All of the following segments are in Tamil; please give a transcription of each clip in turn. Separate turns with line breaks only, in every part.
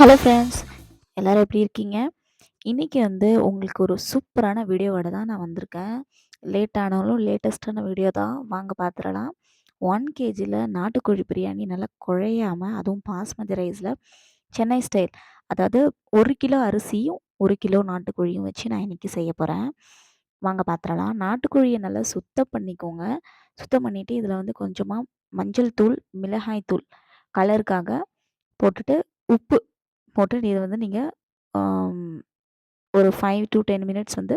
ஹலோ ஃப்ரெண்ட்ஸ் எல்லோரும் எப்படி இருக்கீங்க? இன்றைக்கி வந்து உங்களுக்கு ஒரு சூப்பரான வீடியோவோட தான் நான் வந்திருக்கேன். லேட் ஆனாலும் லேட்டஸ்ட்டான வீடியோ தான். வாங்க பார்த்துடலாம் ஒன் கேஜியில் நாட்டுக்கோழி பிரியாணி நல்லா குழையாமல் அதுவும் பாஸ்மதி ரைஸில் சென்னை ஸ்டைல் அதாவது ஒரு கிலோ அரிசியும் ஒரு கிலோ நாட்டுக்கோழியும் வச்சு நான் இன்றைக்கி செய்ய போகிறேன் வாங்க பார்த்துடலாம் நாட்டுக்கோழியை நல்லா சுத்தம் பண்ணிக்கோங்க. சுத்தம் பண்ணிவிட்டு இதில் வந்து கொஞ்சமாக மஞ்சள் தூள் மிளகாய் தூள் கலருக்காக போட்டுட்டு உப்பு போட்டு இதை வந்து நீங்கள் ஒரு ஃபைவ் டு டென் மினிட்ஸ் வந்து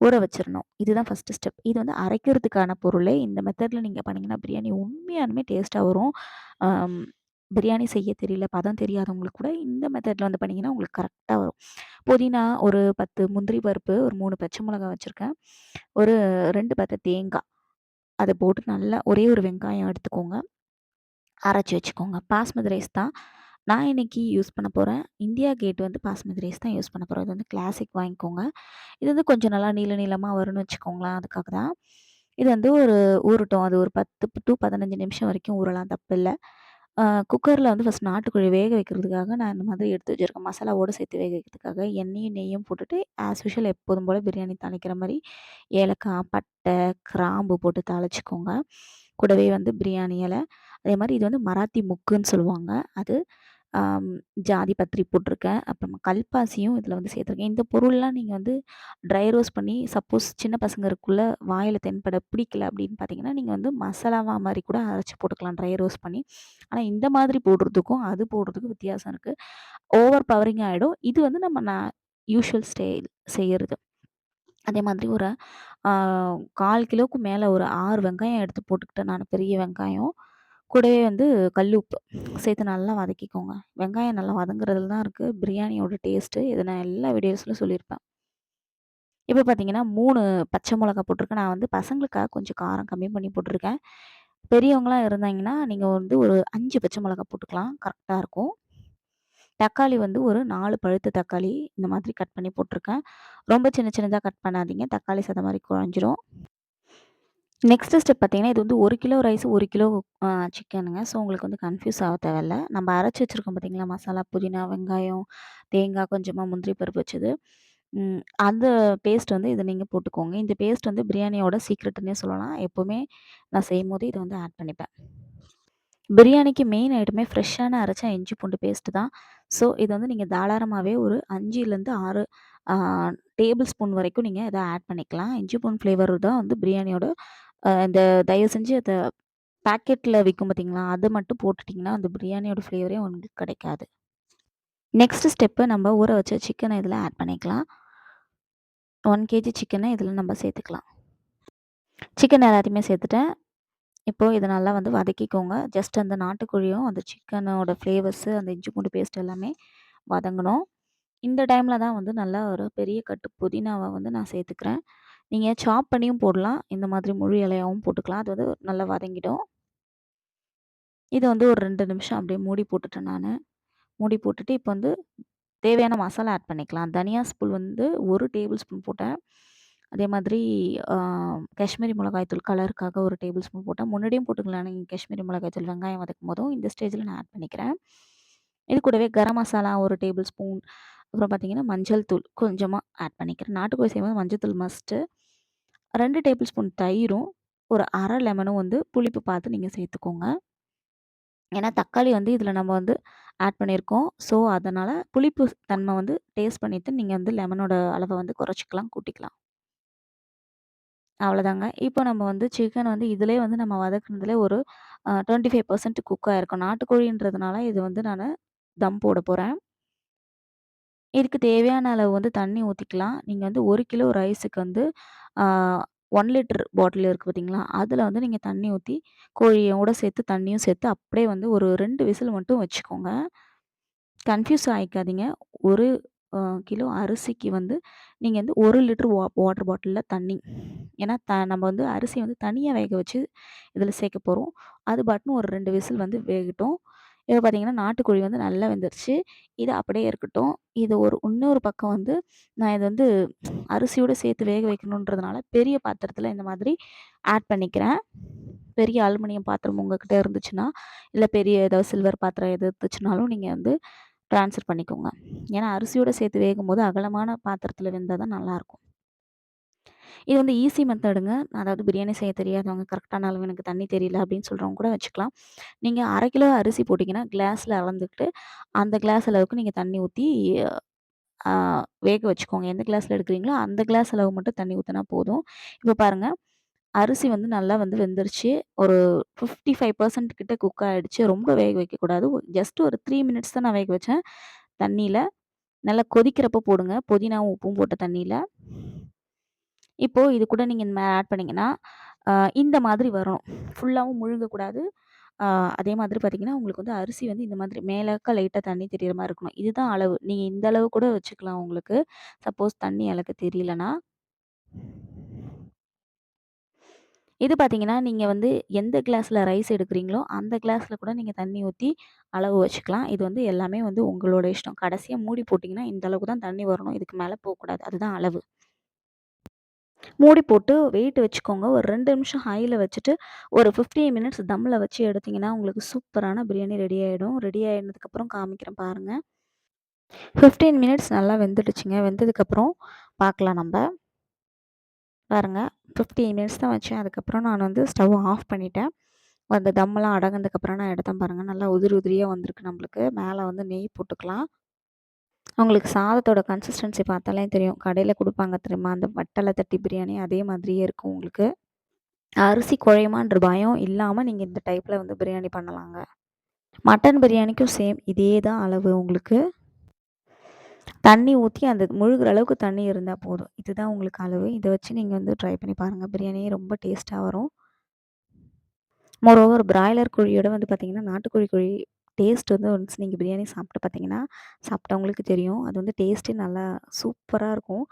ஊற வச்சிடணும் இதுதான் ஃபஸ்ட்டு ஸ்டெப் இது வந்து அரைக்கிறதுக்கான பொருளே. இந்த மெத்தடில் நீங்கள் பண்ணிங்கன்னா பிரியாணி உண்மையானுமே டேஸ்ட்டாக வரும். பிரியாணி செய்ய தெரியல பதம் தெரியாதவங்களுக்கு கூட இந்த மெத்தடில் வந்து பண்ணிங்கன்னா உங்களுக்கு கரெக்டாக வரும். புதினா ஒரு பத்து முந்திரி பருப்பு ஒரு மூணு பச்சை மிளகா வச்சுருக்கேன். ஒரு ரெண்டு பத்து தேங்காய். அதை போட்டு நல்லா ஒரே ஒரு வெங்காயம் எடுத்துக்கோங்க. அரைச்சி வச்சுக்கோங்க. பாஸ்மதி ரைஸ் தான் நான் இன்றைக்கி யூஸ் பண்ண போகிறேன் இந்தியா கேட் வந்து பாஸ்மதி ரைஸ் தான் யூஸ் பண்ண போகிறேன் இது வந்து கிளாசிக் வாங்கிக்கோங்க. இது வந்து கொஞ்சம் நல்லா நீள நீளமாக வரும்னு வச்சுக்கோங்களேன் அதுக்காக தான். இது வந்து ஒரு ஊறட்டும். அது ஒரு பத்து டு பதினஞ்சு நிமிஷம் வரைக்கும் ஊறலாம். தப்பு இல்லை. குக்கரில் வந்து ஃபஸ்ட் நாட்டுக்கோழி வேக வைக்கிறதுக்காக நான் இந்த மாதிரி எடுத்து வச்சுருக்கேன். மசாலாவோடு சேர்த்து வேக வைக்கிறதுக்காக எண்ணெயும் நெய்யும் போட்டுட்டு ஆஸ் யூஷுவல் எப்போதும் போல் பிரியாணி தாளிக்கிற மாதிரி ஏலக்காய் பட்டை கிராம்பு போட்டு தாளிச்சிக்கோங்க. கூடவே வந்து பிரியாணி இலை. அதே மாதிரி இது வந்து மராத்தி முக்குன்னு சொல்லுவாங்க. அது ஜாதி பத்திரி போட்டிருக்கேன். அப்புறமா கல்பாசியும் இதில் வந்து சேர்த்துருக்கேன். இந்த பொருள்லாம் நீங்கள் வந்து ட்ரை ரோஸ் பண்ணி சப்போஸ் சின்ன பசங்க இருக்குள்ளே வாயில் தென்பட பிடிக்கல அப்படின்னு பார்த்தீங்கன்னா நீங்கள் வந்து மசாலாவா மாதிரி கூட அரைச்சி போட்டுக்கலாம் ட்ரை ரோஸ் பண்ணி. ஆனால் இந்த மாதிரி போடுறதுக்கும் அது போடுறதுக்கும் வித்தியாசம் இருக்குது ஓவர் பவரிங் ஆகிடும் இது வந்து நம்ம நான் யூஷுவல் ஸ்டைல் செய்கிறது அதே மாதிரி ஒரு கால் கிலோவுக்கு மேலே ஒரு ஆறு வெங்காயம் எடுத்து போட்டுக்கிட்டேன். நான் பெரிய வெங்காயம். கூடவே வந்து கல் உப்பு சேர்த்து நல்லா வதக்கிக்கோங்க. வெங்காயம் நல்லா வதங்குறதுல தான் இருக்குது பிரியாணியோட டேஸ்ட்டு இதை நான் எல்லா வீடியோஸ்லையும் சொல்லியிருப்பேன். இப்போ பார்த்தீங்கன்னா மூணு பச்சை மிளகா போட்டிருக்கேன். நான் வந்து பசங்களுக்காக கொஞ்சம் காரம் கம்மி பண்ணி போட்டிருக்கேன். பெரியவங்களாம் இருந்தாங்கன்னா நீங்கள் வந்து ஒரு அஞ்சு பச்சை மிளகா போட்டுக்கலாம். கரெக்டாக இருக்கும். தக்காளி வந்து ஒரு நாலு பழுத்த தக்காளி இந்த மாதிரி கட் பண்ணி போட்டிருக்கேன். ரொம்ப சின்ன சின்னதாக கட் பண்ணாதீங்க. தக்காளி சத மாதிரி குழஞ்சிரும் நெக்ஸ்ட்டு ஸ்டெப் பார்த்தீங்கன்னா, இது வந்து ஒரு கிலோ ரைஸ், ஒரு கிலோ சிக்கனுங்க. ஸோ, உங்களுக்கு வந்து கன்ஃப்யூஸ் ஆக தேவையில்ல. நம்ம அரைச்சி வச்சுருக்கோம் பார்த்தீங்களா, மசாலா, புதினா, வெங்காயம், தேங்காய், கொஞ்சமாக முந்திரி பருப்பு வச்சது. அந்த பேஸ்ட் வந்து இதை நீங்கள் போட்டுக்கோங்க. இந்த பேஸ்ட் வந்து பிரியாணியோட சீக்ரெட்டுன்னே சொல்லலாம். எப்போவுமே நான் செய்யும்போது இதை வந்து ஆட் பண்ணிப்பேன். பிரியாணிக்கு மெயின் ஐட்டமே ஃப்ரெஷ்ஷான அரைச்ச இஞ்சி பூண்டு பேஸ்ட்டு தான். ஸோ, இது வந்து நீங்கள் தாராளமாகவே ஒரு அஞ்சுலேருந்து ஆறு டேபிள் ஸ்பூன் வரைக்கும் நீங்கள் இதை ஆட் பண்ணிக்கலாம். இஞ்சி பூண்டு ஃப்ளேவர் தான் வந்து பிரியாணியோட இந்த தயவு செஞ்சு அதை பேக்கெட்டில் விற்கும் பார்த்தீங்களா, அது மட்டும் போட்டுட்டிங்கன்னா, அந்த பிரியாணியோட ஃப்ளேவரே உங்களுக்கு கிடைக்காது. நெக்ஸ்ட்டு ஸ்டெப்பு நம்ம ஊற வச்ச சிக்கனை இதில் ஆட் பண்ணிக்கலாம். ஒன் கேஜி சிக்கனை இதில் நம்ம சேர்த்துக்கலாம். சிக்கன் எல்லாத்தையுமே சேர்த்துட்டேன். இப்போது இதை நல்லா வந்து வதக்கிக்கோங்க. ஜஸ்ட் அந்த நாட்டுக்கோழியும், அந்த சிக்கனோட ஃப்ளேவர்ஸு, அந்த இஞ்சி பூண்டு பேஸ்ட் எல்லாமே வதங்கணும். இந்த டைமில் தான் வந்து நல்லா ஒரு பெரிய கட்டு புதினாவை வந்து நான் சேர்த்துக்கிறேன். நீங்கள் சாப் பண்ணியும் போடலாம். இந்த மாதிரி முழு இலையாவும் போட்டுக்கலாம். அது வந்து நல்லா வதங்கிடும். இதை வந்து ஒரு ரெண்டு நிமிஷம் அப்படியே மூடி போட்டுட்டேன் நான் மூடி போட்டுட்டு இப்போ வந்து தேவையான மசாலா ஆட் பண்ணிக்கலாம். தனியா ஸ்பூன் வந்து ஒரு டேபிள் ஸ்பூன் போட்டேன். அதே மாதிரி காஷ்மீரி மிளகாய் தூள் கலருக்காக ஒரு டேபிள் ஸ்பூன் போட்டேன். முன்னாடியும் போட்டுக்கலாம் நீங்கள் காஷ்மீரி மிளகாய்த்தூள் வெங்காயம் வதக்கும் போதும் இந்த ஸ்டேஜில் நான் ஆட் பண்ணிக்கிறேன். இது கூடவே கரம் மசாலா ஒரு டேபிள் ஸ்பூன் அப்புறம் பார்த்தீங்கன்னா, மஞ்சள் தூள் கொஞ்சமாக ஆட் பண்ணிக்கிறேன். நாட்டுக்கோழி செய்யும்போது மஞ்சள் தூள் மஸ்ட்டு. ரெண்டு டேபிள் ஸ்பூன் தயிரும், ஒரு அரை லெமனும் வந்து புளிப்பு பார்த்து நீங்கள் சேர்த்துக்கோங்க. ஏன்னா தக்காளி வந்து இதில் நம்ம வந்து ஆட் பண்ணியிருக்கோம். ஸோ, அதனால் புளிப்பு தன்மை வந்து டேஸ்ட் பண்ணிவிட்டு நீங்கள் வந்து லெமனோட அளவை வந்து குறைச்சிக்கலாம், கூட்டிக்கலாம். அவ்வளோதாங்க. இப்போ நம்ம வந்து சிக்கன் வந்து இதிலே வந்து நம்ம வதக்குனதுலே ஒரு டுவெண்ட்டி ஃபைவ் பர்சன்ட் குக்காக இருக்கும் நாட்டுக்கோழின்றதுனால இது வந்து நான் தம் போட போகிறேன். இதுக்கு தேவையான அளவு வந்து தண்ணி ஊற்றிக்கலாம் நீங்கள் வந்து ஒரு கிலோ ரைஸுக்கு வந்து ஒன் லிட்டர் பாட்டில் இருக்குது பார்த்தீங்களா? அதில் வந்து நீங்கள் தண்ணி ஊற்றி கோழியோட சேர்த்து தண்ணியும் சேர்த்து அப்படியே வந்து ஒரு ரெண்டு விசில் மட்டும் வச்சுக்கோங்க. கன்ஃப்யூஸ் ஆகிக்காதீங்க ஒரு கிலோ அரிசிக்கு வந்து நீங்கள் வந்து ஒரு லிட்டர் வா வாட்டர் பாட்டிலில் தண்ணி. ஏன்னா த நம்ம வந்து அரிசியை வந்து தனியாக வேக வச்சு இதில் சேர்க்க போகிறோம் அது பாட்டுன்னு ஒரு ரெண்டு விசில் வந்து வேகட்டும். இப்போ பார்த்தீங்கன்னா, நாட்டுக்கோழி வந்து நல்லா வெந்துருச்சு. இது அப்படியே இருக்கட்டும். இது ஒரு இன்னொரு பக்கம் வந்து நான் இது வந்து அரிசியோடு சேர்த்து வேக வைக்கணுன்றதுனால பெரிய பாத்திரத்தில் இந்த மாதிரி ஆட் பண்ணிக்கிறேன். பெரிய அலுமினியம் பாத்திரம் உங்ககிட்ட இருந்துச்சுன்னா, இல்லை பெரிய ஏதாவது சில்வர் பாத்திரம் எது இருந்துச்சுனாலும் நீங்கள் வந்து ட்ரான்ஸ்ஃபர் பண்ணிக்கோங்க ஏன்னா அரிசியோடு சேர்த்து வேகும்போது அகலமான பாத்திரத்தில் வெந்தால் தான் நல்லாயிருக்கும் இது வந்து ஈஸி மெத்தடுங்க அதாவது பிரியாணி செய்ய தெரியாதவங்க கரெக்டான அளவு எனக்கு தண்ணி தெரியல அப்படின்னு சொல்கிறவங்க கூட வச்சுக்கலாம். நீங்கள் அரை கிலோ அரிசி போட்டிங்கன்னா கிளாஸில் அளந்துக்கிட்டு அந்த கிளாஸ் அளவுக்கு நீங்கள் தண்ணி ஊற்றி வேக வச்சுக்கோங்க. எந்த கிளாஸில் எடுக்கிறீங்களோ அந்த கிளாஸ் அளவு மட்டும் தண்ணி ஊற்றினா போதும். இப்போ பாருங்கள் அரிசி வந்து நல்லா வந்து வெந்துருச்சு. ஒரு ஃபிஃப்டி ஃபைவ் பர்சன்ட் கிட்ட குக் ஆகிடுச்சு ரொம்ப வேக வைக்கக்கூடாது. ஜஸ்ட் ஒரு த்ரீ மினிட்ஸ் தான் நான் வேக வச்சேன் தண்ணியில். நல்லா கொதிக்கிறப்போ போடுங்க. புதினாவும் உப்பும் போட்ட தண்ணியில். இப்போது இது கூட நீங்கள் இந்த ஆட் பண்ணிங்கன்னா இந்த மாதிரி வரும். ஃபுல்லாகவும் முழுங்கக்கூடாது. அதே மாதிரி பார்த்தீங்கன்னா உங்களுக்கு வந்து அரிசி வந்து இந்த மாதிரி மேலக்க லைட்டாக தண்ணி தெரியிற மாதிரி இருக்கணும். இதுதான் அளவு. நீங்கள் இந்த அளவு கூட வச்சுக்கலாம் உங்களுக்கு. சப்போஸ் தண்ணி அளக்க தெரியலனா இது பார்த்தீங்கன்னா நீங்கள் வந்து எந்த கிளாஸில் ரைஸ் எடுக்கிறீங்களோ அந்த கிளாஸில் கூட நீங்கள் தண்ணி ஊற்றி அளவு வச்சுக்கலாம். இது வந்து எல்லாமே வந்து உங்களோட இஷ்டம். கடைசியாக மூடி போட்டிங்கன்னா இந்த அளவுக்கு தான் தண்ணி வரணும். இதுக்கு மேலே போகக்கூடாது. அதுதான் அளவு. மூடி போட்டு வெயிட் வச்சுக்கோங்க. ஒரு ரெண்டு நிமிஷம் ஹையில் வச்சுட்டு ஒரு ஃபிஃப்டீன் மினிட்ஸ் தம்மில் வச்சு எடுத்திங்கன்னா உங்களுக்கு சூப்பரான பிரியாணி ரெடி ஆகிடும் ரெடி ஆகினதுக்கப்புறம் காமிக்கிறேன் பாருங்கள் ஃபிஃப்டீன் மினிட்ஸ் நல்லா வெந்துடுச்சுங்க. வெந்ததுக்கப்புறம் பார்க்கலாம் நம்ம. பாருங்கள் ஃபிஃப்டீன் மினிட்ஸ் தான் வச்சேன். அதுக்கப்புறம் நான் வந்து ஸ்டவ் ஆஃப் பண்ணிட்டேன். அந்த தம்மெல்லாம் அடங்கினதுக்கப்புறம் நான் எடுத்தேன் பாருங்கள் நல்லா உதிரி உதிரியாக வந்திருக்கு நம்மளுக்கு. மேலே வந்து நெய் போட்டுக்கலாம். உங்களுக்கு சாதத்தோட கன்சிஸ்டன்சி பார்த்தாலே தெரியும். கடையில் கொடுப்பாங்க தெரியுமா? அந்த வட்டலை தட்டி பிரியாணி அதே மாதிரியே இருக்கும் உங்களுக்கு. அரிசி குழையுமான்ற பயம் இல்லாமல் நீங்கள் இந்த டைப்பில் வந்து பிரியாணி பண்ணலாங்க. மட்டன் பிரியாணிக்கும் சேம் இதே தான் அளவு உங்களுக்கு. தண்ணி ஊற்றி அந்த முழுகிற அளவுக்கு தண்ணி இருந்தால் போதும். இதுதான் உங்களுக்கு அளவு. இதை வச்சு நீங்கள் வந்து ட்ரை பண்ணி பாருங்கள் பிரியாணியே ரொம்ப டேஸ்ட்டாக வரும். மோரோவர் பிராய்லர் கோழியோட வந்து பார்த்திங்கன்னா நாட்டுக்கோழி கோழி டேஸ்ட் வந்து ஒன்ஸ் நீங்கள் பிரியாணி சாப்பிட்டு பார்த்தீங்கன்னா சாப்பிட்டவங்களுக்கு தெரியும். அது வந்து டேஸ்ட்டே நல்லா சூப்பராக இருக்கும்.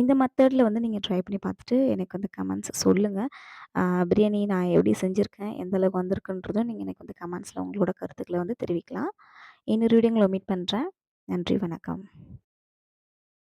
இந்த மெத்தடில் வந்து நீங்கள் ட்ரை பண்ணி பார்த்துட்டு எனக்கு வந்து கமெண்ட்ஸ் சொல்லுங்கள் பிரியாணி நான் எப்படி செஞ்சுருக்கேன் எந்த அளவுக்கு வந்திருக்குன்றதும் நீங்கள் எனக்கு வந்து கமெண்ட்ஸில் உங்களோட கருத்துக்களை வந்து தெரிவிக்கலாம். இன்னொரு வீடியோங்களை மீட் பண்ணுறேன் நன்றி வணக்கம்.